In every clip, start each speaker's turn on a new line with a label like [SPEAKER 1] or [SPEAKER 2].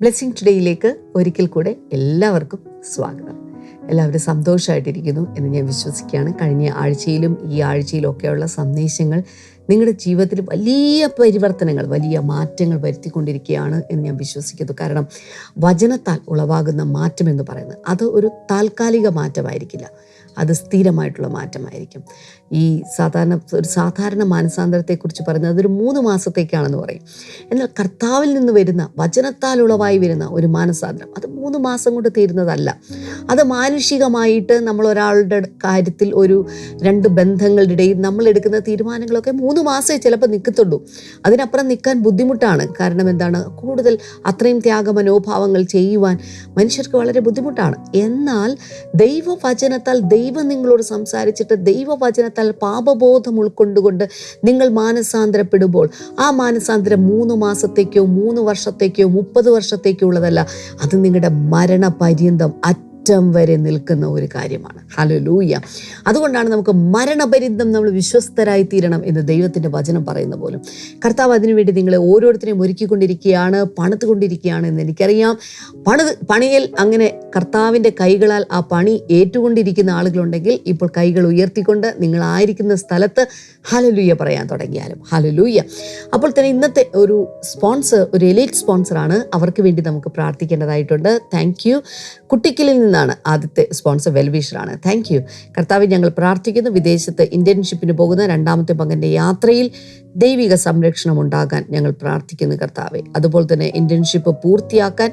[SPEAKER 1] Blessing ടുഡേയിലേക്ക് ഒരിക്കൽ കൂടെ എല്ലാവർക്കും സ്വാഗതം. എല്ലാവരും സന്തോഷമായിട്ടിരിക്കുന്നു എന്ന് ഞാൻ വിശ്വസിക്കുകയാണ്. കഴിഞ്ഞ ആഴ്ചയിലും ഈ ആഴ്ചയിലും ഒക്കെയുള്ള സന്ദേശങ്ങൾ നിങ്ങളുടെ ജീവിതത്തിൽ വലിയ പരിവർത്തനങ്ങൾ വലിയ മാറ്റങ്ങൾ വരുത്തിക്കൊണ്ടിരിക്കുകയാണ് എന്ന് ഞാൻ വിശ്വസിക്കുന്നു. കാരണം വചനത്താൽ ഉളവാകുന്ന മാറ്റം എന്ന് പറയുന്നത് അത് ഒരു താൽക്കാലിക മാറ്റമായിരിക്കില്ല. അത് സ്ഥിരമായിട്ടുള്ള മാറ്റമായിരിക്കും. ഈ സാധാരണ ഒരു സാധാരണ മാനസാന്തരത്തെക്കുറിച്ച് പറയുന്നത് അതൊരു മൂന്ന് മാസത്തേക്കാണെന്ന് പറയും. എന്നാൽ കർത്താവിൽ നിന്ന് വരുന്ന വചനത്താൽ ഉളവായി വരുന്ന ഒരു മാനസാന്തരം അത് മൂന്ന് മാസം കൊണ്ട് തീരുന്നതല്ല. അത് മാനുഷികമായിട്ട് നമ്മൾ ഒരാളുടെ കാര്യത്തിൽ ഒരു രണ്ട് ബന്ധങ്ങളുടെ ഇടയിൽ നമ്മൾ എടുക്കുന്ന തീരുമാനങ്ങളൊക്കെ മൂന്ന് മാസമേ ചിലപ്പോൾ നിൽക്കത്തുള്ളൂ. അതിനപ്പുറം നിൽക്കാൻ ബുദ്ധിമുട്ടാണ്. കാരണം എന്താണ്? കൂടുതൽ അത്രയും ത്യാഗ മനോഭാവങ്ങൾ ചെയ്യുവാൻ മനുഷ്യർക്ക് വളരെ ബുദ്ധിമുട്ടാണ്. എന്നാൽ ദൈവവചനത്താൽ ദൈവം നിങ്ങളോട് സംസാരിച്ചിട്ട് ദൈവവചനത്താൽ പാപബോധം ഉൾക്കൊണ്ടുകൊണ്ട് നിങ്ങൾ മാനസാന്തരപ്പെടുമ്പോൾ ആ മാനസാന്തരം മൂന്ന് മാസത്തേക്കോ മൂന്ന് വർഷത്തേക്കോ മുപ്പത് വർഷത്തേക്കോ ഉള്ളതല്ല. അത് നിങ്ങളുടെ മരണപര്യന്തം അറ്റം വരെ നിൽക്കുന്ന ഒരു കാര്യമാണ്. ഹലോ ലൂയ അതുകൊണ്ടാണ് നമുക്ക് മരണപര്യന്തം നമ്മൾ വിശ്വസ്തരായി തീരണം എന്ന് ദൈവത്തിന്റെ വചനം പറയുന്ന പോലും. കർത്താവ് അതിനുവേണ്ടി നിങ്ങളെ ഓരോരുത്തരെയും ഒരുക്കിക്കൊണ്ടിരിക്കുകയാണ് പണിതുകൊണ്ടിരിക്കുകയാണ് എന്ന് എനിക്കറിയാം. പണിത് പണിയിൽ അങ്ങനെ കർത്താവിന്റെ കൈകളാൽ ആ പണി ഏറ്റുകൊണ്ടിരിക്കുന്ന ആളുകളുണ്ടെങ്കിൽ ഇപ്പോൾ കൈകൾ ഉയർത്തിക്കൊണ്ട് നിങ്ങളായിരിക്കുന്ന സ്ഥലത്ത് ഹലലൂയ പറയാൻ തുടങ്ങിയാലും. ഹലലൂയ അപ്പോൾ തന്നെ ഇന്നത്തെ ഒരു സ്പോൺസർ ഒരു എലൈറ്റ് സ്പോൺസറാണ്. അവർക്ക് വേണ്ടി നമുക്ക് പ്രാർത്ഥിക്കേണ്ടതായിട്ടുണ്ട്. Thank you. കുട്ടിക്കലിൽ നിന്നാണ് ആദ്യത്തെ സ്പോൺസർ വെൽവിഷറാണ്. താങ്ക് യു കർത്താവ് ഞങ്ങൾ പ്രാർത്ഥിക്കുന്നു. വിദേശത്ത് ഇന്റേൺഷിപ്പിന് പോകുന്ന രണ്ടാമത്തെ പങ്കന്റെ യാത്രയിൽ ദൈവിക സംരക്ഷണം ഉണ്ടാകാൻ ഞങ്ങൾ പ്രാർത്ഥിക്കുന്നു കർത്താവെ. അതുപോലെ തന്നെ ഇന്റേൺഷിപ്പ് പൂർത്തിയാക്കാൻ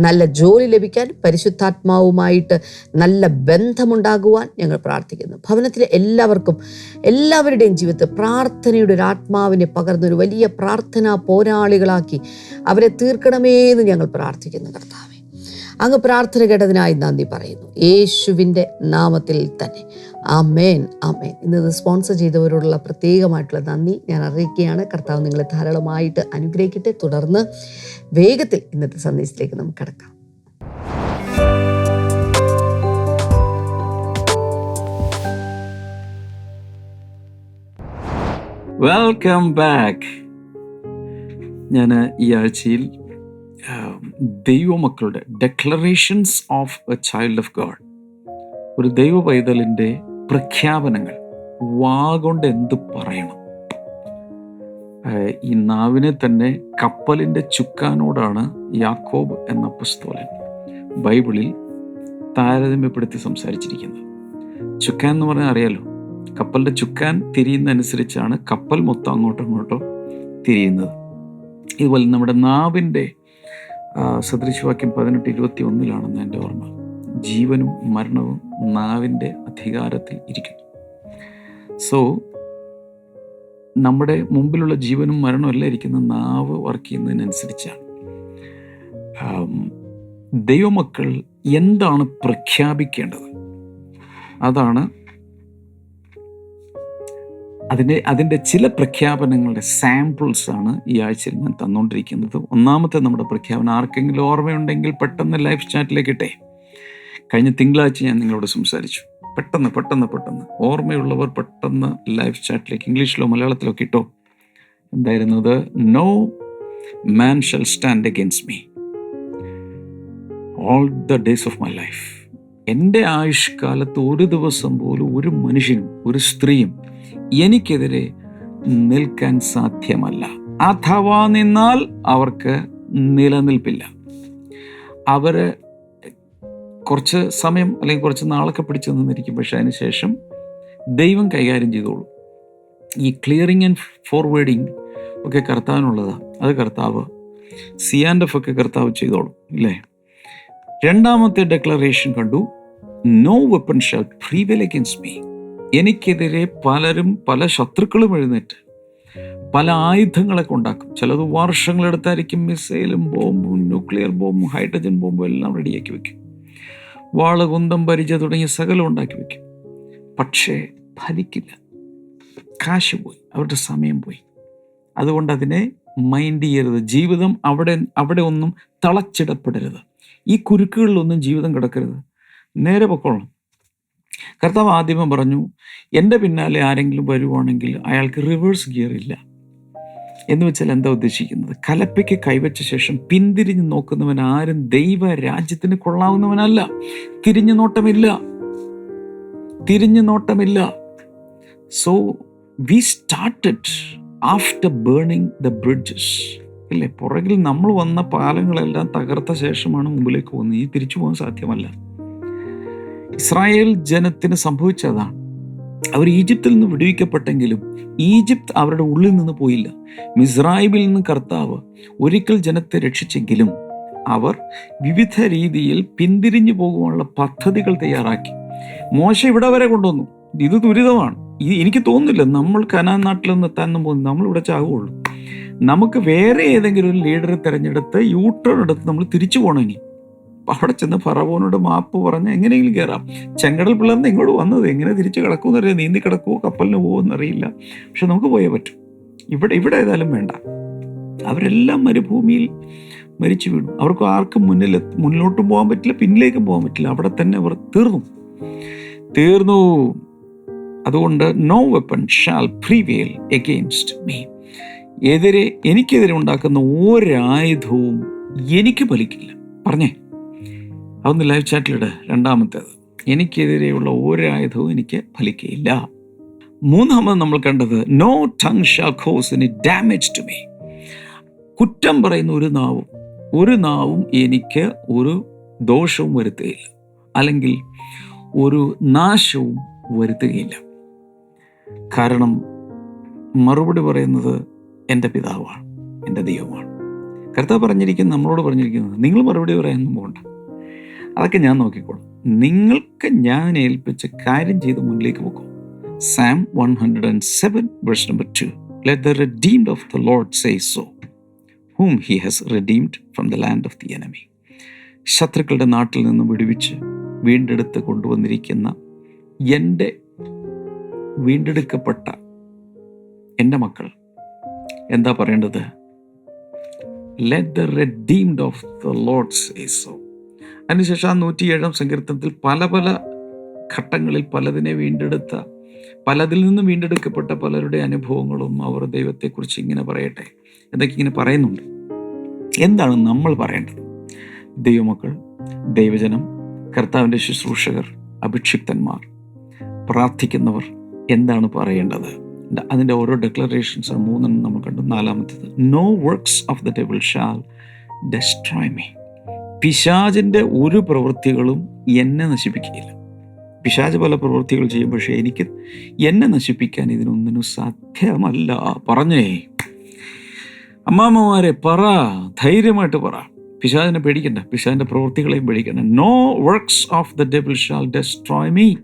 [SPEAKER 1] നല്ല ജോലി ലഭിക്കാൻ പരിശുദ്ധാത്മാവുമായിട്ട് നല്ല ബന്ധമുണ്ടാകുവാൻ ഞങ്ങൾ പ്രാർത്ഥിക്കുന്നു. ഭവനത്തിലെ എല്ലാവർക്കും എല്ലാവരുടെയും ജീവിതത്തിൽ പ്രാർത്ഥനയുടെ ഒരു ആത്മാവിനെ പകർന്നൊരു വലിയ പ്രാർത്ഥനാ പോരാളികളാക്കി അവരെ തീർക്കണമേ എന്ന് ഞങ്ങൾ പ്രാർത്ഥിക്കുന്നു കർത്താവെ. അങ്ങ് പ്രാർത്ഥന കേട്ടതിനായി നന്ദി പറയുന്നു. യേശുവിന്റെ നാമത്തിൽ തന്നെ. ആമേൻ ആമേൻ. ഇന്നത് സ്പോൺസർ ചെയ്തവരോടുള്ള പ്രത്യേകമായിട്ടുള്ള നന്ദി. ഞാൻ അറിയിക്കുകയാണ്. കർത്താവ് നിങ്ങളെ ധാരാളമായിട്ട് അനുഗ്രഹിക്കട്ടെ. തുടർന്ന് വേഗത്തിൽ ഇന്നത്തെ സന്ദേശത്തിലേക്ക് നമുക്ക് കടക്കാം.
[SPEAKER 2] വെൽക്കം ബാക്ക് ഞാൻ ഈ ആഴ്ചയിൽ ദൈവമക്കളുടെ declarations of a child of God ഒരു ദൈവ പൈതലിന്റെ പ്രഖ്യാപനങ്ങൾ വാഗൊണ്ട് എന്ത് പറയണം? ഈ നാവിനെ തന്നെ കപ്പലിന്റെ ചുക്കാനോടാണ് യാക്കോബ് എന്ന പുസ്തകൻ ബൈബിളിൽ താരതമ്യപ്പെടുത്തി സംസാരിച്ചിരിക്കുന്നത്. ചുക്കാൻ എന്ന് പറഞ്ഞാൽ അറിയാലോ കപ്പലിന്റെ ചുക്കാൻ തിരിയുന്നതനുസരിച്ചാണ് കപ്പൽ മൊത്തം അങ്ങോട്ടും ഇങ്ങോട്ടോ തിരിയുന്നത്. ഇതുപോലെ നമ്മുടെ നാവിന്റെ സദൃശവാക്യം പതിനെട്ട് ഇരുപത്തി ഒന്നിലാണെന്ന് എന്റെ ഓർമ്മ. ജീവനും മരണവും നാവിന്റെ അധികാരത്തിൽ ഇരിക്കുന്നു. സോ നമ്മുടെ മുമ്പിലുള്ള ജീവനും മരണവും എല്ലാം ഇരിക്കുന്ന നാവ് വർക്ക് ചെയ്യുന്നതിനനുസരിച്ചാണ്. ദൈവമക്കൾ എന്താണ് പ്രഖ്യാപിക്കേണ്ടത്? അതാണ് അതിന്റെ അതിന്റെ ചില പ്രഖ്യാപനങ്ങളുടെ സാമ്പിൾസ് ആണ് ഈ ആഴ്ചയിൽ ഞാൻ തന്നുകൊണ്ടിരിക്കുന്നത്. ഒന്നാമത്തെ നമ്മുടെ പ്രഖ്യാപനം ആർക്കെങ്കിലും ഓർമ്മയുണ്ടെങ്കിൽ പെട്ടെന്ന് ലൈഫ് ചാറ്റിലേക്ക് ഇട്ടേ. കഴിഞ്ഞ തിങ്കളാഴ്ച ഞാൻ നിങ്ങളോട് സംസാരിച്ചു. പെട്ടെന്ന് പെട്ടെന്ന് പെട്ടെന്ന്. ഓർമ്മയുള്ളവർ പെട്ടെന്ന് ലൈഫ് ചാറ്റിലേക്ക് ഇംഗ്ലീഷിലോ മലയാളത്തിലോ കിട്ടോ എന്തായിരുന്നത് no man shall stand against me all the days of my life എന്റെ ആയുഷ്കാലത്ത് ഒരു ദിവസം പോലും ഒരു മനുഷ്യനും ഒരു സ്ത്രീയും എനിക്കെതിരെ നിൽക്കാൻ സാധ്യമല്ല. അഥവാ നിന്നാൽ അവർക്ക് നിലനിൽപ്പില്ല. അവർ കുറച്ച് സമയം അല്ലെങ്കിൽ കുറച്ച് നാളൊക്കെ പിടിച്ചു നിന്നിരിക്കും. പക്ഷെ അതിനുശേഷം ദൈവം കൈകാര്യം ചെയ്തോളൂ. ഈ ക്ലിയറിങ് ആൻഡ് ഫോർവേഡിങ് ഒക്കെ കർത്താവിനുള്ളതാണ് അത് കർത്താവ് സിയാൻഡഫ് ഒക്കെ കർത്താവ് ചെയ്തോളും. ഇല്ലേ? രണ്ടാമത്തെ ഡെക്ലറേഷൻ കണ്ടു. No weapon shall prevail against me എനിക്കെതിരെ പലരും പല ശത്രുക്കളും എഴുന്നേറ്റ്. പല ആയുധങ്ങളൊക്കെ ഉണ്ടാക്കും. ചിലത് വർഷങ്ങളെടുത്തായിരിക്കും മിസൈലും ബോംബും ന്യൂക്ലിയർ ബോംബും ഹൈഡ്രജൻ ബോംബും എല്ലാം റെഡിയാക്കി വെക്കും. വാൾ കുന്തം പരിച തുടങ്ങിയ സകലം ഉണ്ടാക്കി വെക്കും. പക്ഷേ ഫലിക്കില്ല. കാശ് പോയി. അവരുടെ സമയം പോയി. അതുകൊണ്ട് അതിനെ മൈൻഡ് ചെയ്യരുത്. ജീവിതം അവിടെ അവിടെ ഒന്നും തളച്ചിടപ്പെടരുത്. ഈ കുരുക്കുകളിലൊന്നും ജീവിതം കിടക്കരുത്. നേരെ പൊക്കോളണം. കർത്താവ് ആദ്യമേ പറഞ്ഞു എന്റെ പിന്നാലെ ആരെങ്കിലും വരുവാണെങ്കിൽ അയാൾക്ക് റിവേഴ്സ് ഗിയർ ഇല്ല. എന്ന് വെച്ചാൽ എന്താ ഉദ്ദേശിക്കുന്നത്? കലപ്പയ്ക്ക് കൈവച്ച ശേഷം പിന്തിരിഞ്ഞ് നോക്കുന്നവൻ ആരും ദൈവ രാജ്യത്തിന് കൊള്ളാവുന്നവനല്ല. തിരിഞ്ഞു നോട്ടമില്ല. തിരിഞ്ഞു നോട്ടമില്ല. So we started after burning the bridges ഇല്ലേ? പുറകിൽ നമ്മൾ വന്ന പാലങ്ങളെല്ലാം തകർത്ത ശേഷമാണ് മുമ്പിലേക്ക് പോകുന്നത്. ഈ തിരിച്ചു പോകാൻ സാധ്യമല്ല. ഇസ്രായേൽ ജനത്തിന് സംഭവിച്ചതാണ്. അവർ ഈജിപ്തിൽ നിന്ന് വിടുവിക്കപ്പെട്ടെങ്കിലും ഈജിപ്ത് അവരുടെ ഉള്ളിൽ നിന്ന് പോയില്ല. മിസ്രായിബിൽ നിന്ന് കർത്താവ് ഒരിക്കൽ ജനത്തെ രക്ഷിച്ചെങ്കിലും അവർ വിവിധ രീതിയിൽ പിന്തിരിഞ്ഞു പോകുവാനുള്ള പദ്ധതികൾ തയ്യാറാക്കി. മോശ ഇവിടെ വരെ കൊണ്ടുവന്നു. ഇത് ദുരിതമാണ്. ഇത് എനിക്ക് തോന്നുന്നില്ല നമ്മൾ കനാൻ നാട്ടിൽ നിന്ന് എത്താനും പോകുന്നു നമ്മൾ ഇവിടെ ചാകുള്ളൂ നമുക്ക് വേറെ ഏതെങ്കിലും ഒരു ലീഡറെ തിരഞ്ഞെടുത്ത് യൂട്ടേൺ എടുത്ത് നമ്മൾ തിരിച്ചു പോകണമെങ്കിൽ അവിടെ ചെന്ന് ഫറവോനോട് മാപ്പ് പറഞ്ഞ് എങ്ങനെയെങ്കിലും കയറാം. ചെങ്കടൽ പിള്ളേർന്ന് ഇങ്ങോട്ട് വന്നത് എങ്ങനെ തിരിച്ച് കിടക്കുമെന്നറിയാം നീന്തി കിടക്കുമോ കപ്പലിന് പോകുമോ അറിയില്ല. പക്ഷെ നമുക്ക് പോയേ പറ്റും. ഇവിടെ ഇവിടെ ഏതായാലും വേണ്ട. അവരെല്ലാം മരുഭൂമിയിൽ മരിച്ചു വീണു. അവർക്ക് ആർക്കും മുന്നിൽ മുന്നിലോട്ടും പോകാൻ പറ്റില്ല പിന്നിലേക്കും പോകാൻ പറ്റില്ല. അവിടെ തന്നെ അവർ തീർന്നു. തീർന്നു. അതുകൊണ്ട് no weapon shall prevail against me എതിരെ എനിക്കെതിരെ ഉണ്ടാക്കുന്ന ഒരായുധവും എനിക്ക് ഫലിക്കില്ല പറഞ്ഞേ. അതൊന്ന് ലൈവ് ചാറ്റിലിട് രണ്ടാമത്തേത്. എനിക്കെതിരെയുള്ള ഒരായുധവും എനിക്ക് ഫലിക്കയില്ല. മൂന്നാമത് നമ്മൾ കണ്ടത് no tongue cause damage to me കുറ്റം പറയുന്ന ഒരു നാവും ഒരു നാവും എനിക്ക് ഒരു ദോഷവും വരുത്തുകയില്ല. അല്ലെങ്കിൽ ഒരു നാശവും വരുത്തുകയില്ല. കാരണം മറുപടി പറയുന്നത് എന്റെ പിതാവാണ് എന്റെ ദൈവമാണ്. കർത്താവ് പറഞ്ഞിരിക്കുന്നത് നമ്മളോട് പറഞ്ഞിരിക്കുന്നത് നിങ്ങൾ മറുപടി പറയാനൊന്നും പോകണ്ട. അതൊക്കെ ഞാൻ നോക്കിക്കോളും. നിങ്ങൾക്ക് ഞാൻ ഏൽപ്പിച്ച കാര്യം ചെയ്ത് മുന്നിലേക്ക് പോകും Psalm one hundred and seven verse number two let the redeemed of the Lord say so whom he has redeemed from the land of the enemy ശത്രുക്കളുടെ നാട്ടിൽ നിന്ന് വിടുവിച്ച് വീണ്ടെടുത്ത് കൊണ്ടുവന്നിരിക്കുന്ന എന്റെ വീണ്ടെടുക്കപ്പെട്ട എന്റെ മക്കൾ. എന്താ പറയേണ്ടത്? Let the redeemed of the Lord say so അതിനുശേഷം ആ നൂറ്റിയേഴാം സങ്കീർത്തനത്തിൽ പല പല ഘട്ടങ്ങളിൽ പലതിനെ വീണ്ടെടുത്ത പലതിൽ നിന്നും വീണ്ടെടുക്കപ്പെട്ട പലരുടെ അനുഭവങ്ങളും അവർ ദൈവത്തെക്കുറിച്ച് ഇങ്ങനെ പറയട്ടെ എന്നൊക്കെ ഇങ്ങനെ പറയുന്നുണ്ട്. എന്താണ് നമ്മൾ പറയേണ്ടത്? ദൈവമക്കൾ ദൈവജനം കർത്താവിന്റെ ശുശ്രൂഷകർ അഭിക്ഷിപ്തന്മാർ പ്രാർത്ഥിക്കുന്നവർ എന്താണ് പറയേണ്ടത്? അതിന്റെ ഓരോ ഡെക്ലറേഷൻസ് മൂന്നെണ്ണം നമ്മൾ കണ്ടു. നാലാമത്തേത് no works of the devil shall destroy me പിശാചിന്റെ ഒരു പ്രവൃത്തികളും എന്നെ നശിപ്പിക്കുകയില്ല. പിശാജ് പല പ്രവൃത്തികൾ ചെയ്യും പക്ഷേ എനിക്ക് എന്നെ നശിപ്പിക്കാൻ ഇതിനൊന്നിനും സാധ്യമല്ല. പറഞ്ഞേ. അമ്മാമ്മമാരെ പറ ധൈര്യമായിട്ട് പറ. പിശാജിനെ പേടിക്കണ്ട പിശാജിന്റെ പ്രവൃത്തികളെയും പേടിക്കണ്ട. No works of the devil shall destroy me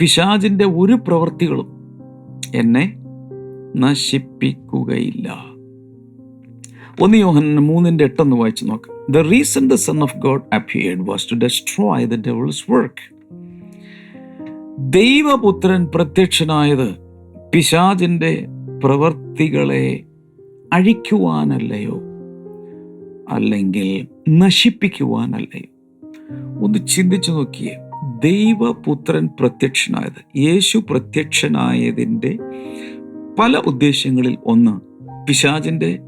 [SPEAKER 2] പിശാജിന്റെ ഒരു പ്രവൃത്തികളും എന്നെ നശിപ്പിക്കുകയില്ല. ഒന്ന് യോഹൻ മൂന്നിന്റെ എട്ടൊന്ന് വായിച്ചു നോക്കാം. The reason the son of God appeared was to destroy the devil's work ദൈവപുത്രൻ പ്രത്യക്ഷനായത് പിശാചിന്റെ പ്രവർത്തികളെ അഴിക്കുവാനല്ലയോ? അല്ലെങ്കിൽ നശിപ്പിക്കുവാനല്ലയോ? ഒന്ന് ചിന്തിച്ചു നോക്കിയേ. ദൈവപുത്രൻ പ്രത്യക്ഷനായത് യേശു പ്രത്യക്ഷനായതിന്റെ പല ഉദ്ദേശങ്ങളിൽ ഒന്ന് പിശാചിന്റെ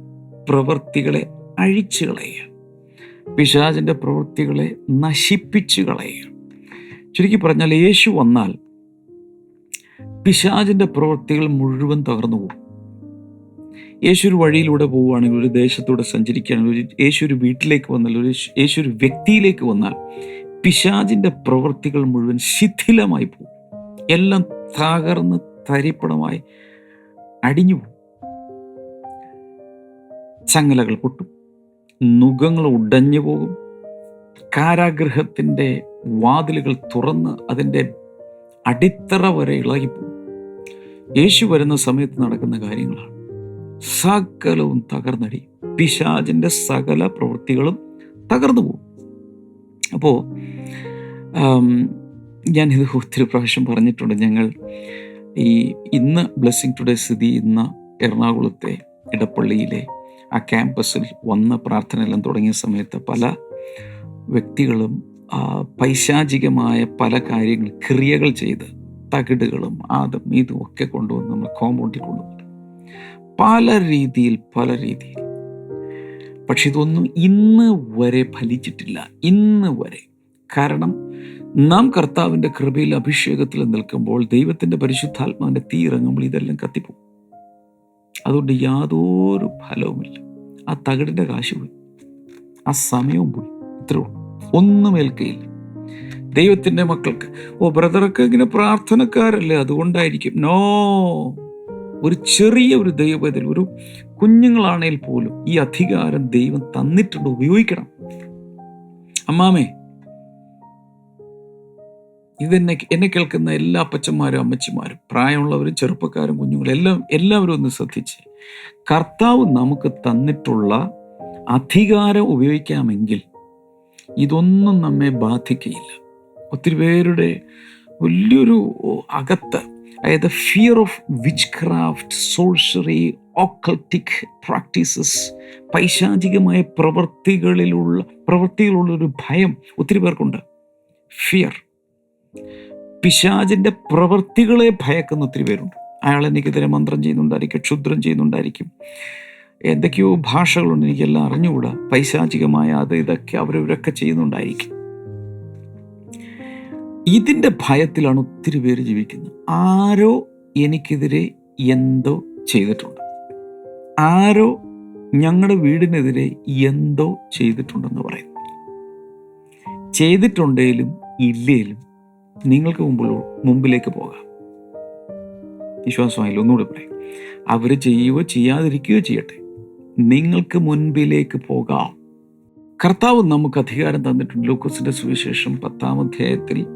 [SPEAKER 2] പ്രവൃത്തികളെ അഴിച്ചു കളയുക. പിശാചിന്റെ പ്രവൃത്തികളെ നശിപ്പിച്ചു കളയുക. ചുരുക്കി പറഞ്ഞാൽ യേശു വന്നാൽ പിശാചിന്റെ പ്രവൃത്തികൾ മുഴുവൻ തകർന്നു പോകും. യേശു ഒരു വഴിയിലൂടെ പോവുകയാണെങ്കിൽ ഒരു ദേശത്തൂടെ സഞ്ചരിക്കുകയാണെങ്കിൽ ഒരു യേശു ഒരു വീട്ടിലേക്ക് വന്നാൽ ഒരു യേശു ഒരു വ്യക്തിയിലേക്ക് വന്നാൽ പിശാചിന്റെ പ്രവൃത്തികൾ മുഴുവൻ ശിഥിലമായി പോകും. എല്ലാം തകർന്ന് തരിപ്പണമായി അടിഞ്ഞു പോകും. ചങ്ങലകൾ പൊട്ടും. നുഖങ്ങൾ ഉടഞ്ഞു പോകും. കാരാഗ്രഹത്തിന്റെ വാതിലുകൾ തുറന്ന് അതിന്റെ അടിത്തറ വരെ ഇളകിപ്പോകും. യേശു വരുന്ന സമയത്ത് നടക്കുന്ന കാര്യങ്ങളാണ്. സകലവും തകർന്നടി. പിശാജിന്റെ സകല പ്രവൃത്തികളും തകർന്നു പോകും. അപ്പോൾ ഞാനിത് ഒത്തിരി പ്രാവശ്യം പറഞ്ഞിട്ടുണ്ട്. ഞങ്ങൾ ഈ ഇന്ന് ബ്ലെസ്സിങ് ടുഡേ സ്ഥിതി ഇന്ന് എറണാകുളത്തെ ഇടപ്പള്ളിയിലെ ആ ക്യാമ്പസിൽ വന്ന് പ്രാർത്ഥനയെല്ലാം തുടങ്ങിയ സമയത്ത് പല വ്യക്തികളും പൈശാചികമായ പല കാര്യങ്ങൾ ക്രിയകൾ ചെയ്ത് തകിടുകളും അതും ഇതും ഒക്കെ കൊണ്ടുവന്ന് നമ്മൾ കോമ്പൗണ്ടിൽ കൊണ്ടുവന്നു. പല രീതിയിൽ പല രീതിയിൽ. പക്ഷെ ഇതൊന്നും ഇന്ന് വരെ ഫലിച്ചിട്ടില്ല. ഇന്ന് വരെ. കാരണം നാം കർത്താവിന്റെ കൃപയിൽ അഭിഷേകത്തിൽ നിൽക്കുമ്പോൾ ദൈവത്തിന്റെ പരിശുദ്ധാത്മാവിന്റെ തീ ഇറങ്ങുമ്പോൾ ഇതെല്ലാം കത്തിപ്പോകും. അതുകൊണ്ട് യാതൊരു ഫലവുമില്ല. ആ തകിടിന്റെ കാശ് പോയി. ആ സമയവും പോയി. ഇത്രേ ഒന്നും ഏൽക്കയില്ല. ദൈവത്തിന്റെ മക്കൾക്ക് ഓ ബ്രദറൊക്കെ ഇങ്ങനെ പ്രാർത്ഥനക്കാരല്ലേ? അതുകൊണ്ടായിരിക്കും. നോ. ഒരു ചെറിയ ഒരു ദൈവത്തിൽ ഒരു കുഞ്ഞുങ്ങളാണേൽ പോലും ഈ അധികാരം ദൈവം തന്നിട്ടുണ്ട്. ഉപയോഗിക്കണം. അമ്മാമേ ഇതെന്നെ എന്നെ കേൾക്കുന്ന എല്ലാ അപ്പച്ചന്മാരും അമ്മച്ചിമാരും പ്രായമുള്ളവരും ചെറുപ്പക്കാരും കുഞ്ഞുങ്ങളും എല്ലാം എല്ലാവരും ഒന്ന് ശ്രദ്ധിച്ച്. കർത്താവ് നമുക്ക് തന്നിട്ടുള്ള അധികാരം ഉപയോഗിക്കാമെങ്കിൽ ഇതൊന്നും നമ്മെ ബാധിക്കുകയില്ല ഒത്തിരി പേരുടെ വലിയൊരു അകത്ത് അതായത് fear of witchcraft sorcery occultic practices പൈശാചികമായ പ്രവൃത്തികളിലുള്ള പ്രവൃത്തികളുള്ളൊരു ഭയം ഒത്തിരി പേർക്കുണ്ട്. ഫിയർ പിശാചിന്റെ പ്രവൃത്തികളെ ഭയക്കുന്ന ഒത്തിരി പേരുണ്ട്. അയാൾ എനിക്കെതിരെ മന്ത്രം ചെയ്യുന്നുണ്ടായിരിക്കും ക്ഷുദ്രം ചെയ്യുന്നുണ്ടായിരിക്കും. എന്തൊക്കെയോ ഭാഷകളുണ്ട് എനിക്കെല്ലാം അറിഞ്ഞുകൂടാ. പൈശാചികമായ അത് ഇതൊക്കെ അവരവരൊക്കെ ചെയ്യുന്നുണ്ടായിരിക്കും. ഇതിന്റെ ഭയത്തിലാണ് ഒത്തിരി പേര് ജീവിക്കുന്നത്. ആരോ എനിക്കെതിരെ എന്തോ ചെയ്തിട്ടുണ്ട്. ആരോ ഞങ്ങളുടെ വീടിനെതിരെ എന്തോ ചെയ്തിട്ടുണ്ടെന്ന് പറയുന്നു. ചെയ്തിട്ടുണ്ടെങ്കിലും ഇല്ലേലും നിങ്ങൾക്ക് മുമ്പിൽ മുമ്പിലേക്ക് പോകാം. വിശ്വാസമായില്ല ഒന്നുകൂടെ പറയും. അവർ ചെയ്യുകയോ ചെയ്യാതിരിക്കുകയോ ചെയ്യട്ടെ. നിങ്ങൾക്ക് മുൻപിലേക്ക് പോകാം. കർത്താവ് നമുക്ക് അധികാരം തന്നിട്ടുണ്ട്. ലൂക്കോസിന്റെ സുവിശേഷം പത്താം അധ്യായത്തിൽ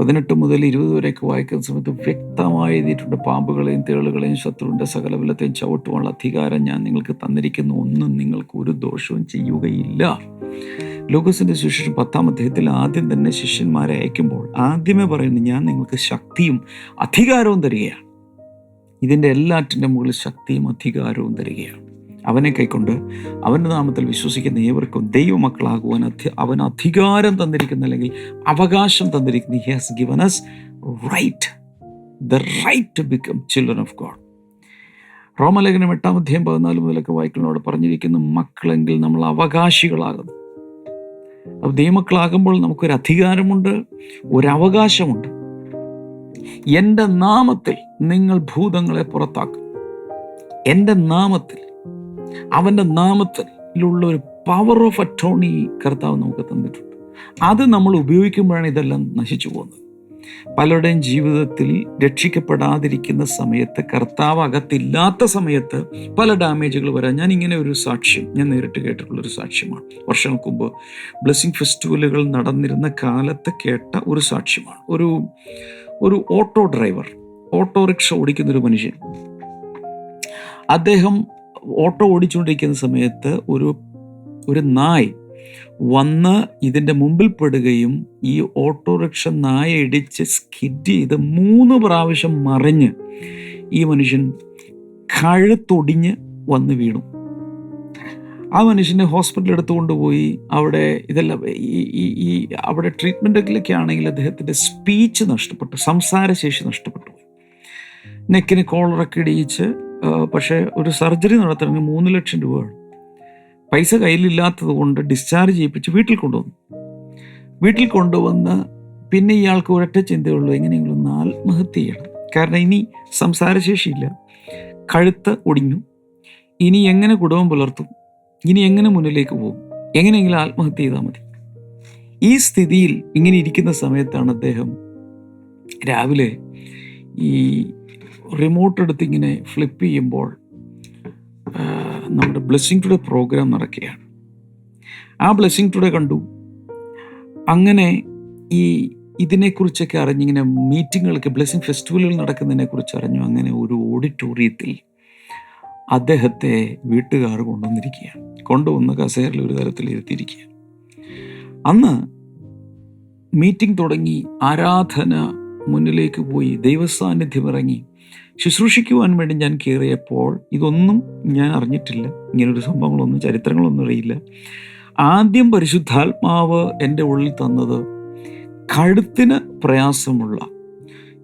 [SPEAKER 2] പതിനെട്ട് മുതൽ ഇരുപത് വരെയൊക്കെ വായിക്കുന്ന സമയത്ത് വ്യക്തമായി എഴുതിയിട്ടുണ്ട്. പാമ്പുകളെയും തേളുകളെയും ശത്രുവിന്റെ സകലബലത്തെയും ചവിട്ടുവാനുള്ള അധികാരം ഞാൻ നിങ്ങൾക്ക് തന്നിരിക്കുന്നു. ഒന്നും നിങ്ങൾക്ക് ഒരു ദോഷവും ചെയ്യുകയില്ല. ലോകസിന്റെ ശിഷ്യൻ പത്താം അധ്യായത്തിൽ ആദ്യം തന്നെ ശിഷ്യന്മാരെ അയക്കുമ്പോൾ ആദ്യമേ പറയുന്നു ഞാൻ നിങ്ങൾക്ക് ശക്തിയും അധികാരവും തരികയാണ്. ഇതിന്റെ എല്ലാറ്റിന്റെ മുകളിൽ ശക്തിയും അധികാരവും തരികയാണ്. അവനെ കൈക്കൊണ്ട് അവന്റെ നാമത്തിൽ വിശ്വസിക്കുന്ന ഏവർക്കും ദൈവമക്കളാകുവാൻ അധി അവൻ അധികാരം തന്നിരിക്കുന്ന അല്ലെങ്കിൽ അവകാശം തന്നിരിക്കുന്ന he has given us right the right to become children of God റോമലേഖനം എട്ടാം അധ്യായം പതിനാല് മുതലൊക്കെ വായിക്കുന്നതോട് പറഞ്ഞിരിക്കുന്ന മക്കളെങ്കിൽ നമ്മൾ അവകാശികളാകുന്നു. അപ്പോൾ ദൈവമക്കളാകുമ്പോൾ നമുക്കൊരു അധികാരമുണ്ട് ഒരവകാശമുണ്ട്. എന്റെ നാമത്തിൽ നിങ്ങൾ ഭൂതങ്ങളെ പുറത്താക്കും. എന്റെ നാമത്തിൽ അവന്റെ നാമത്തിലുള്ള ഒരു പവർ ഓഫ് അറ്റോണി കർത്താവ് നമുക്ക് തന്നിട്ടുണ്ട്. അത് നമ്മൾ ഉപയോഗിക്കുമ്പോഴാണ് ഇതെല്ലാം നശിച്ചു പോകുന്നത്. പലരുടെയും ജീവിതത്തിൽ രക്ഷിക്കപ്പെടാതിരിക്കുന്ന സമയത്ത് കർത്താവ് അകത്തില്ലാത്ത സമയത്ത് പല ഡാമേജുകൾ വരാൻ ഞാൻ ഇങ്ങനെ ഒരു സാക്ഷ്യം ഞാൻ നേരിട്ട് കേട്ടിട്ടുള്ളൊരു സാക്ഷ്യമാണ്. വർഷങ്ങൾക്ക് മുമ്പ് ബ്ലെസ്സിങ് ഫെസ്റ്റിവലുകൾ നടന്നിരുന്ന കാലത്ത് കേട്ട ഒരു സാക്ഷ്യമാണ്. ഒരു ഒരു ഓട്ടോ ഡ്രൈവർ ഓട്ടോറിക്ഷ ഓടിക്കുന്ന ഒരു മനുഷ്യൻ. അദ്ദേഹം ഓട്ടോ ഓടിച്ചുകൊണ്ടിരിക്കുന്ന സമയത്ത് ഒരു ഒരു നായ് വന്ന് ഇതിന്റെ മുമ്പിൽ പെടുകയും ഈ ഓട്ടോറിക്ഷ നായ ഇടിച്ച് സ്കിഡ് ചെയ്ത് മൂന്ന് പ്രാവശ്യം മറിഞ്ഞ് ഈ മനുഷ്യൻ കഴുത്തൊടിഞ്ഞ് വന്ന് വീണു. ആ മനുഷ്യനെ ഹോസ്പിറ്റലിൽ എടുത്തുകൊണ്ട് കൊണ്ടുപോയി അവിടെ ഇതെല്ലാം ഈ ഈ ഈ അവിടെ ട്രീറ്റ്മെന്റൊക്കെ ആണെങ്കിൽ അദ്ദേഹത്തിന്റെ സ്പീച്ച് നഷ്ടപ്പെട്ടു സംസാരശേഷി നഷ്ടപ്പെട്ടു. നെക്കിന് കോളറൊക്കെ ഇടിയിച്ച് പക്ഷേ ഒരു സർജറി നടത്തണമെങ്കിൽ മൂന്ന് ലക്ഷം രൂപയാണ് പൈസ കയ്യിലില്ലാത്തത് കൊണ്ട് ഡിസ്ചാർജ് ചെയ്യിപ്പിച്ച് വീട്ടിൽ കൊണ്ടുവന്നു. വീട്ടിൽ കൊണ്ടുവന്ന് പിന്നെ ഇയാൾക്ക് ഒരൊറ്റ ചിന്തയുള്ളൂ എങ്ങനെയെങ്കിലും ഒന്ന് ആത്മഹത്യ ചെയ്യണം. കാരണം ഇനി സംസാരശേഷിയില്ല. കഴുത്ത് ഒടിഞ്ഞു. ഇനി എങ്ങനെ കുടുംബം പുലർത്തും? ഇനി എങ്ങനെ മുന്നിലേക്ക് പോകും? എങ്ങനെയെങ്കിലും ആത്മഹത്യ ചെയ്താൽ മതി. ഈ സ്ഥിതിയിൽ ഇങ്ങനെ ഇരിക്കുന്ന സമയത്താണ് അദ്ദേഹം രാവിലെ ഈ റിമോട്ട് എടുത്ത് ഇങ്ങനെ ഫ്ലിപ്പ് ചെയ്യുമ്പോൾ നമ്മുടെ ബ്ലെസ്സിങ് ടുഡേ പ്രോഗ്രാം നടക്കുകയാണ്. ആ ബ്ലെസ്സിങ് ടുഡേ കണ്ടു. അങ്ങനെ ഈ ഇതിനെക്കുറിച്ചൊക്കെ അറിഞ്ഞിങ്ങനെ മീറ്റിങ്ങുകളൊക്കെ ബ്ലെസ്സിങ് ഫെസ്റ്റിവലുകൾ നടക്കുന്നതിനെക്കുറിച്ച് അറിഞ്ഞു. അങ്ങനെ ഒരു ഓഡിറ്റോറിയത്തിൽ അദ്ദേഹത്തെ വീട്ടുകാർ കൊണ്ടുവന്നിരിക്കുകയാണ്. കൊണ്ടുവന്ന് കസേരയിൽ ഒരു തരത്തിൽ ഇരുത്തിയിരിക്കുക അന്ന് മീറ്റിംഗ് തുടങ്ങി. ആരാധന മുന്നിലേക്ക് പോയി. ദൈവസാന്നിധ്യം ഇറങ്ങി. ശുശ്രൂഷിക്കുവാൻ വേണ്ടി ഞാൻ കയറിയപ്പോൾ ഇതൊന്നും ഞാൻ അറിഞ്ഞിട്ടില്ല. ഇങ്ങനൊരു സംഭവങ്ങളൊന്നും ചരിത്രങ്ങളൊന്നും അറിയില്ല. ആദ്യം പരിശുദ്ധാത്മാവ് എന്റെ ഉള്ളിൽ തന്നത് കഴുത്തിന് പ്രയാസമുള്ള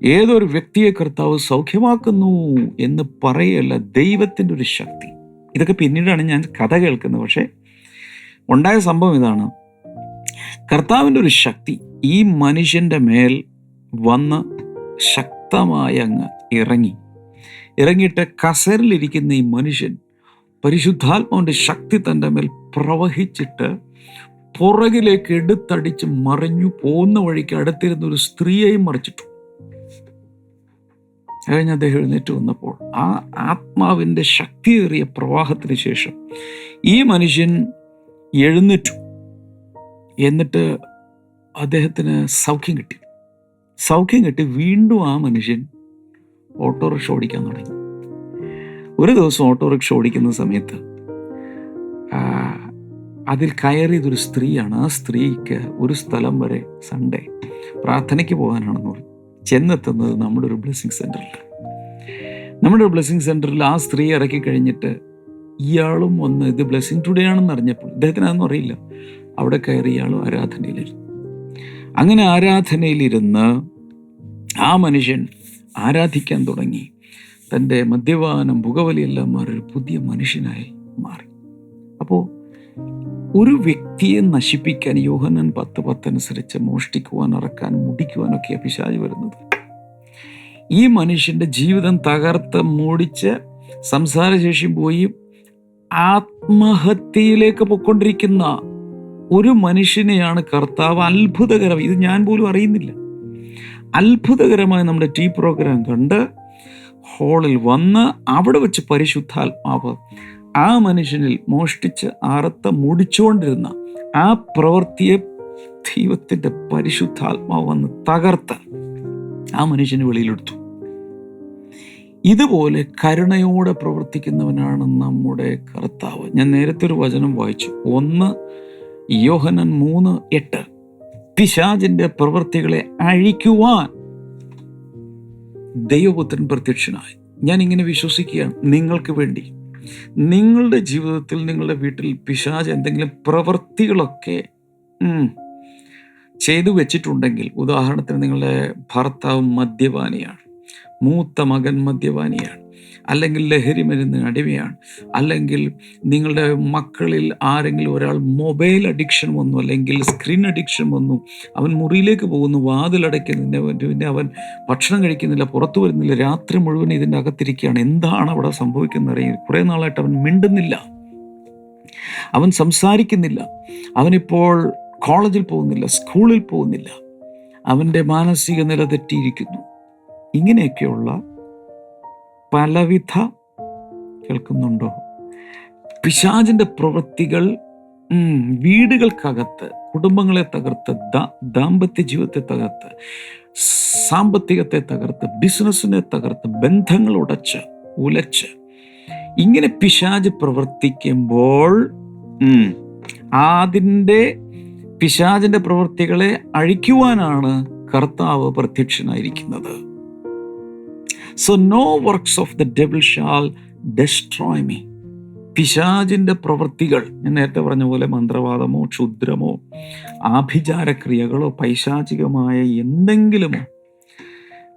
[SPEAKER 2] ഏതൊരു വ്യക്തിയെ കർത്താവ് സൗഖ്യമാക്കുന്നു എന്ന് പറയല്ല ദൈവത്തിന്റെ ഒരു ശക്തി. ഇതൊക്കെ പിന്നീടാണ് ഞാൻ കഥ കേൾക്കുന്നത്. പക്ഷേ ഉണ്ടായ സംഭവം ഇതാണ്. കർത്താവിന്റെ ഒരു ശക്തി ഈ മനുഷ്യന്റെ മേൽ വന്ന് ശക്തമായി അങ്ങ് ഇറങ്ങി. ഇറങ്ങിയിട്ട് കസേരയിലിരിക്കുന്ന ഈ മനുഷ്യൻ പരിശുദ്ധാത്മാവിന്റെ ശക്തി തന്റെ മേൽ പ്രവഹിച്ചിട്ട് പുറകിലേക്ക് എടുത്തടിച്ച് മറിഞ്ഞു പോകുന്ന വഴിക്ക് അടുത്തിരുന്ന ഒരു സ്ത്രീയെയും മറിച്ചിട്ടു. കഴിഞ്ഞ അദ്ദേഹം എഴുന്നേറ്റ് വന്നപ്പോൾ ആ ആത്മാവിന്റെ ശക്തിയേറിയ പ്രവാഹത്തിന് ശേഷം ഈ മനുഷ്യൻ എഴുന്നേറ്റു. എന്നിട്ട് അദ്ദേഹത്തിന് സൗഖ്യം കിട്ടി. സൗഖ്യം കിട്ടി വീണ്ടും ആ മനുഷ്യൻ ഓട്ടോറിക്ഷ ഓടിക്കാൻ തുടങ്ങി. ഒരു ദിവസം ഓട്ടോറിക്ഷ ഓടിക്കുന്ന സമയത്ത് അതിൽ കയറിയതൊരു സ്ത്രീയാണ്. ആ സ്ത്രീക്ക് ഒരു സ്ഥലം വരെ സൺഡേ പ്രാർത്ഥനയ്ക്ക് പോകാനാണെന്ന് പറഞ്ഞു. ചെന്നെത്തുന്നത് നമ്മുടെ ഒരു ബ്ലെസ്സിങ് സെന്ററിൽ നമ്മുടെ ബ്ലെസ്സിങ് സെന്ററിൽ ആ സ്ത്രീ ഇറക്കി കഴിഞ്ഞിട്ട് ഇയാളും വന്ന് ഇത് ബ്ലെസ്സിങ് ടുഡേ ആണെന്ന് അറിഞ്ഞപ്പോൾ ഇദ്ദേഹത്തിന് അതൊന്നും അറിയില്ല. അവിടെ കയറി ഇയാളും ആരാധനയിലിരുന്നു. അങ്ങനെ ആരാധനയിലിരുന്ന് ആ മനുഷ്യൻ ആരാധിക്കാൻ തുടങ്ങി. തന്റെ മദ്യപാനം പുകവലിയെല്ലാം മാറി ഒരു പുതിയ മനുഷ്യനായി മാറി. അപ്പോൾ ഒരു വ്യക്തിയെ നശിപ്പിക്കാൻ യോഹനൻ പത്ത് പത്തനുസരിച്ച് മോഷ്ടിക്കുവാൻ ഇറക്കാൻ മുടിക്കുവാനൊക്കെ പിശാജ് വരുന്നത്. ഈ മനുഷ്യന്റെ ജീവിതം തകർത്ത് മൂടിച്ച് സംസാരശേഷി പോയി ആത്മഹത്യയിലേക്ക് പൊക്കൊണ്ടിരിക്കുന്ന ഒരു മനുഷ്യനെയാണ് കർത്താവ് അത്ഭുതകരം ഇത് ഞാൻ പോലും അറിയുന്നില്ല. അത്ഭുതകരമായി നമ്മുടെ ടീ പ്രോഗ്രാം കണ്ട് ഹോളിൽ വന്ന് അവിടെ വെച്ച് പരിശുദ്ധാത്മാവ് ആ മനുഷ്യനിൽ മോഷ്ടിച്ച് അറുത്ത മുടിച്ചുകൊണ്ടിരുന്ന ആ പ്രവൃത്തിയെ ദൈവത്തിന്റെ പരിശുദ്ധാത്മാവ് വന്ന് തകർത്ത് ആ മനുഷ്യന് വെളിയിലെടുത്തു. ഇതുപോലെ കരുണയോടെ പ്രവർത്തിക്കുന്നവനാണ് നമ്മുടെ കർത്താവ്. ഞാൻ നേരത്തെ ഒരു വചനം വായിച്ചു. ഒന്ന് യോഹനൻ മൂന്ന് എട്ട്. പിശാജിന്റെ പ്രവൃത്തികളെ അഴിക്കുവാൻ ദൈവപുത്രൻ പ്രത്യക്ഷനായി. ഞാൻ ഇങ്ങനെ വിശ്വസിക്കുകയാണ് നിങ്ങൾക്ക് വേണ്ടി. നിങ്ങളുടെ ജീവിതത്തിൽ നിങ്ങളുടെ വീട്ടിൽ പിശാജ് എന്തെങ്കിലും പ്രവൃത്തികളൊക്കെ ചെയ്തു വെച്ചിട്ടുണ്ടെങ്കിൽ ഉദാഹരണത്തിന് നിങ്ങളുടെ ഭർത്താവ് മദ്യപാനിയാണ്. മൂത്ത മകൻ മദ്യപാനിയാണ്. അല്ലെങ്കിൽ ലഹരി മരുന്നിന് അടിമയാണ്. അല്ലെങ്കിൽ നിങ്ങളുടെ മക്കളിൽ ആരെങ്കിലും ഒരാൾ മൊബൈൽ അഡിക്ഷൻ വന്നു അല്ലെങ്കിൽ സ്ക്രീൻ അഡിക്ഷൻ വന്നു അവൻ മുറിയിലേക്ക് പോകുന്നു വാതിലടയ്ക്കുന്നില്ല പിന്നെ അവൻ ഭക്ഷണം കഴിക്കുന്നില്ല പുറത്തു വരുന്നില്ല രാത്രി മുഴുവൻ ഇതിന്റെ അകത്തിരിക്കുകയാണ്. എന്താണ് അവിടെ സംഭവിക്കുന്നത് അറിയില്ല കുറേ നാളായിട്ട് അവൻ മിണ്ടുന്നില്ല. അവൻ സംസാരിക്കുന്നില്ല. അവനിപ്പോൾ കോളേജിൽ പോകുന്നില്ല സ്കൂളിൽ പോകുന്നില്ല. അവന്റെ മാനസിക നില തെറ്റിയിരിക്കുന്നു. ഇങ്ങനെയൊക്കെയുള്ള പലവിധ കേൾക്കുന്നുണ്ടോ? പിശാജിന്റെ പ്രവൃത്തികൾ വീടുകൾക്കകത്ത് കുടുംബങ്ങളെ തകർത്ത് ദാമ്പത്യ ജീവിതത്തെ തകർത്ത് സാമ്പത്തികത്തെ തകർത്ത് ബിസിനസ്സിനെ തകർത്ത് ബന്ധങ്ങൾ ഉടച്ച് ഉലച്ച് ഇങ്ങനെ പിശാജ് പ്രവർത്തിക്കുമ്പോൾ അതിന്റെ പിശാജിന്റെ പ്രവൃത്തികളെ അഴിക്കുവാനാണ് കർത്താവ് പ്രത്യക്ഷനായിരിക്കുന്നത്. So no works of the devil shall destroy me പിശാജിന്റെ പ്രവൃത്തികൾ ഞാൻ നേരത്തെ പറഞ്ഞ പോലെ മന്ത്രവാദമോ ക്ഷുദ്രമോ ആഭിചാരക്രിയകളോ പൈശാചികമായ എന്തെങ്കിലുമോ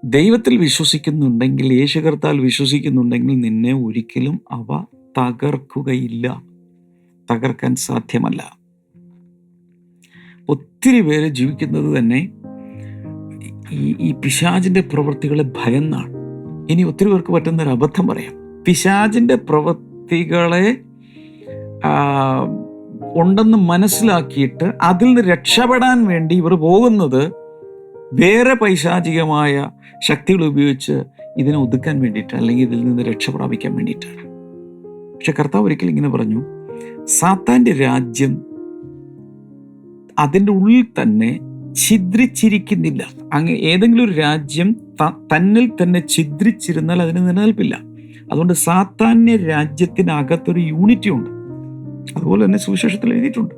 [SPEAKER 2] ദൈവത്തിൽ വിശ്വസിക്കുന്നുണ്ടെങ്കിൽ യേശു കർത്താൽ വിശ്വസിക്കുന്നുണ്ടെങ്കിൽ നിന്നെ ഒരിക്കലും അവ തകർക്കുകയില്ല. തകർക്കാൻ സാധ്യമല്ല. ഒത്തിരി പേര് ജീവിക്കുന്നത് തന്നെ ഈ ഈ പിശാചിന്റെ പ്രവൃത്തികളെ ഭയന്നാണ്. ഇനി ഒത്തിരി പേർക്ക് പറ്റുന്ന ഒരു അബദ്ധം പറയാം. പിശാചിന്റെ പ്രവൃത്തികളെ ഉണ്ടെന്ന് മനസ്സിലാക്കിയിട്ട് അതിൽ നിന്ന് രക്ഷപ്പെടാൻ വേണ്ടി ഇവർ പോകുന്നത് വേറെ പൈശാചികമായ ശക്തികൾ ഉപയോഗിച്ച് ഇതിനെ ഒതുക്കാൻ വേണ്ടിയിട്ട് അല്ലെങ്കിൽ ഇതിൽ നിന്ന് രക്ഷ പ്രാപിക്കാൻ വേണ്ടിയിട്ടാണ്. പക്ഷെ കർത്താവ് ഒരിക്കൽ ഇങ്ങനെ പറഞ്ഞു സാത്താന്റെ രാജ്യം അതിന്റെ ഉള്ളിൽ തന്നെ ഛിദ്രിച്ചിരിക്കുന്നില്ല. അങ്ങ് ഏതെങ്കിലും ഒരു രാജ്യം തന്നിൽ തന്നെ ഛിദ്രിച്ചിരുന്നാൽ അതിന് നിലനിൽപ്പില്ല. അതുകൊണ്ട് സാത്താന്യ രാജ്യത്തിനകത്തൊരു യൂണിറ്റി ഉണ്ട്. അതുപോലെ തന്നെ സുവിശേഷത്തിൽ എഴുതിയിട്ടുണ്ട്.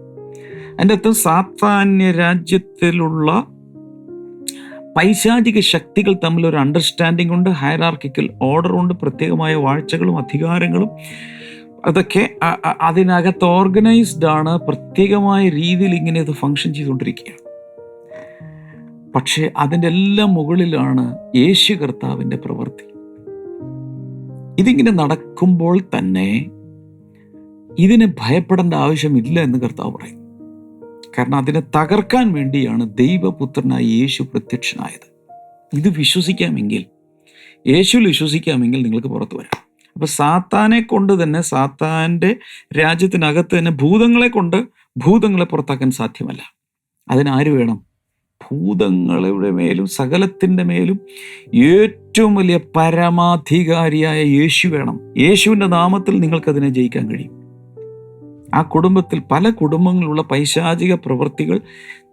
[SPEAKER 2] അതിന്റെ അർത്ഥം സാത്താന്യ രാജ്യത്തിലുള്ള പൈശാചിക ശക്തികൾ തമ്മിൽ ഒരു അണ്ടർസ്റ്റാൻഡിംഗ് ഉണ്ട് ഹയറാർക്കിക്കൽ ഓർഡർ ഉണ്ട് പ്രത്യേകമായ വാഴ്ചകളും അധികാരങ്ങളും. അതൊക്കെ അതിനകത്ത് ഓർഗനൈസ്ഡ് ആണ് പ്രത്യേകമായ രീതിയിൽ ഇങ്ങനെ അത് ഫങ്ഷൻ ചെയ്തുകൊണ്ടിരിക്കുകയാണ്. പക്ഷേ അതിന്റെ എല്ലാം മുകളിലാണ് യേശു കർത്താവിന്റെ പ്രവൃത്തി. ഇതിങ്ങനെ നടക്കുമ്പോൾ തന്നെ ഇതിന് ഭയപ്പെടേണ്ട ആവശ്യമില്ല എന്ന് കർത്താവ് പറയും. കാരണം അതിനെ തകർക്കാൻ വേണ്ടിയാണ് ദൈവപുത്രനായ യേശു പ്രത്യക്ഷനായത്. ഇത് വിശ്വസിക്കാമെങ്കിൽ യേശുവിൽ വിശ്വസിക്കാമെങ്കിൽ നിങ്ങൾക്ക് പുറത്തു വരാം. അപ്പം സാത്താനെ കൊണ്ട് തന്നെ സാത്താന്റെ രാജ്യത്തിനകത്ത് തന്നെ ഭൂതങ്ങളെ കൊണ്ട് ഭൂതങ്ങളെ പുറത്താക്കാൻ സാധ്യമല്ല. അതിനാര് വേണം? ഭൂതങ്ങളുടെ മേലും സകലത്തിന്റെ മേലും ഏറ്റവും വലിയ പരമാധികാരിയായ യേശു വേണം. യേശുവിന്റെ നാമത്തിൽ നിങ്ങൾക്കതിനെ ജയിക്കാൻ കഴിയും. ആ കുടുംബത്തിൽ പല കുടുംബങ്ങളിലുള്ള പൈശാചിക പ്രവൃത്തികൾ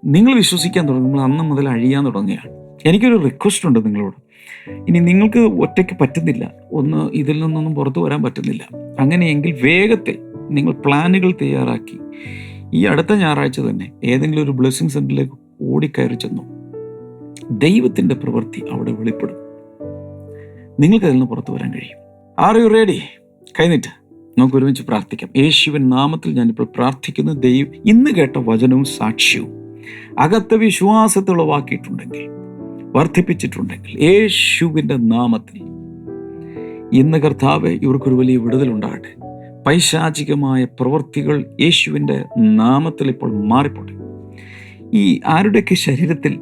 [SPEAKER 2] നിങ്ങൾ വിശ്വസിക്കാൻ തുടങ്ങുമ്പോൾ അന്ന് മുതൽ അഴിയാൻ തുടങ്ങുകയാണ്. എനിക്കൊരു റിക്വസ്റ്റ് ഉണ്ട് നിങ്ങളോട്. ഇനി നിങ്ങൾക്ക് ഒറ്റയ്ക്ക് പറ്റുന്നില്ല. ഒന്ന് ഇതിൽ നിന്നൊന്നും പുറത്തു വരാൻ പറ്റുന്നില്ല. അങ്ങനെയെങ്കിൽ വേഗത്തിൽ നിങ്ങൾ പ്ലാനുകൾ തയ്യാറാക്കി. ഈ അടുത്ത ഞായറാഴ്ച തന്നെ ഏതെങ്കിലും ഒരു ബ്ലെസ്സിങ് സെന്ററിലേക്ക് ഓടിക്കയറി ചെന്നു. ദൈവത്തിന്റെ പ്രവൃത്തി അവിടെ വെളിപ്പെടും. നിങ്ങൾക്ക് അതിൽ നിന്ന് പുറത്തു വരാൻ കഴിയും. ആർ യു റെഡി കൈനീട്ട്. നമുക്ക് ഒരുമിച്ച് പ്രാർത്ഥിക്കാം. യേശുവിൻ നാമത്തിൽ ഞാനിപ്പോൾ പ്രാർത്ഥിക്കുന്നു. ദൈവം ഇന്ന് കേട്ട വചനവും സാക്ഷ്യവും. അകത്ത വിശ്വാസത്തെ ഉളവാക്കിയിട്ടുണ്ടെങ്കിൽ വർദ്ധിപ്പിച്ചിട്ടുണ്ടെങ്കിൽ യേശുവിന്റെ നാമത്തിൽ ഇന്ന് കർത്താവ് ഇവർക്കൊരു വലിയ വിടുതലുണ്ടാകട്ടെ പൈശാചികമായ പ്രവൃത്തികൾ യേശുവിന്റെ നാമത്തിൽ ഇപ്പോൾ മാറിപ്പോട്ടെ. ഈ ആരുടെയൊക്കെ ശരീരത്തിൽ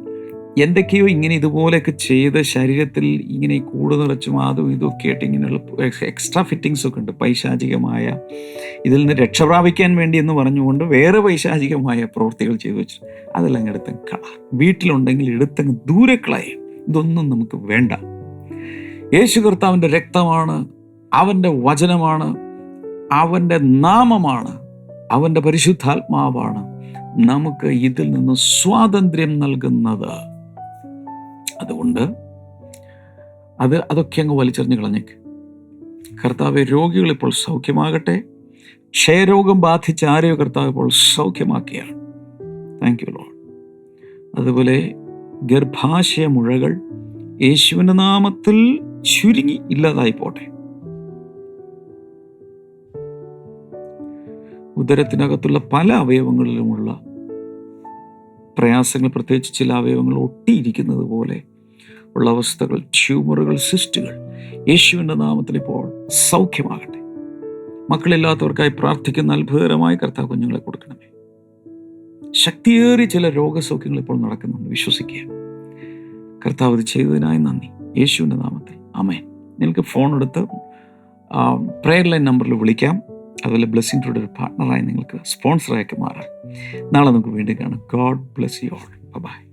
[SPEAKER 2] എന്തൊക്കെയോ ഇങ്ങനെ ഇതുപോലെയൊക്കെ ചെയ്ത് ശരീരത്തിൽ ഇങ്ങനെ കൂട് നിറച്ചും അതും ഇതൊക്കെ ആയിട്ട് ഇങ്ങനെയുള്ള എക്സ്ട്രാ ഫിറ്റിങ്സ് ഒക്കെ ഉണ്ട്. പൈശാചികമായ ഇതിൽ നിന്ന് രക്ഷപ്രാപിക്കാൻ വേണ്ടി എന്ന് പറഞ്ഞുകൊണ്ട് വേറെ പൈശാചികമായ പ്രവൃത്തികൾ ചെയ്തു വെച്ചു. അതെല്ലാം എടുത്ത് കള. വീട്ടിലുണ്ടെങ്കിൽ എടുത്തങ്ങ് ദൂരെ ഇതൊന്നും നമുക്ക് വേണ്ട. യേശു കർത്താവിന്റെ രക്തമാണ് അവന്റെ വചനമാണ് അവന്റെ നാമമാണ് അവന്റെ പരിശുദ്ധാത്മാവാണ്. നമുക്ക് ഇതിൽ നിന്ന് സ്വാതന്ത്ര്യം നൽകുന്നത്. അതുകൊണ്ട് അത് അതൊക്കെ അങ്ങ് വലിച്ചെറിഞ്ഞ് കളഞ്ഞേക്ക്. കർത്താവ് രോഗികൾ ഇപ്പോൾ സൗഖ്യമാകട്ടെ. ക്ഷയരോഗം ബാധിച്ച ആരെയോ കർത്താവ് ഇപ്പോൾ സൗഖ്യമാക്കിയാണ്. താങ്ക് യു ലോഡ് അതുപോലെ ഗർഭാശയ മുഴകൾ യേശുവിന്റെ നാമത്തിൽ ചുരുങ്ങി ഇല്ലാതായി പോട്ടെ. ഉദരത്തിനകത്തുള്ള പല അവയവങ്ങളിലുമുള്ള പ്രയാസങ്ങൾ പ്രത്യേകിച്ച് ചില അവയവങ്ങൾ ഒട്ടിയിരിക്കുന്നത് പോലെ ഉള്ള അവസ്ഥകൾ ട്യൂമറുകൾ സിസ്റ്റുകൾ യേശുവിന്റെ നാമത്തിൽ ഇപ്പോൾ സൗഖ്യമാകട്ടെ. മക്കളില്ലാത്തവർക്കായി പ്രാർത്ഥിക്കുന്ന അത്ഭുതകരമായ കർത്താവ് കുഞ്ഞുങ്ങളെ കൊടുക്കണമേ. ശക്തിയേറി ചില രോഗസൗഖ്യങ്ങൾ ഇപ്പോൾ നടക്കുന്നുണ്ട്. വിശ്വസിക്കുക. കർത്താവ് ഇത് ചെയ്തതിനായി നന്ദി. യേശുവിന്റെ നാമത്തിൽ. അമേൻ നിങ്ങൾക്ക് ഫോൺ എടുത്ത് പ്രെയർ ലൈൻ നമ്പറിൽ വിളിക്കാം. അതുപോലെ ബ്ലെസ്സിംഗ് ടുഡേ ഒരു പാർട്ട്ണറായി നിങ്ങൾക്ക് സ്പോൺസറായിട്ട് മാറാം. നാളെ നമുക്ക് വീണ്ടും കാണാം. God bless you all bye